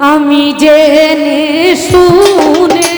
আমি জেনে শুনে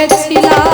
সপেছিলাম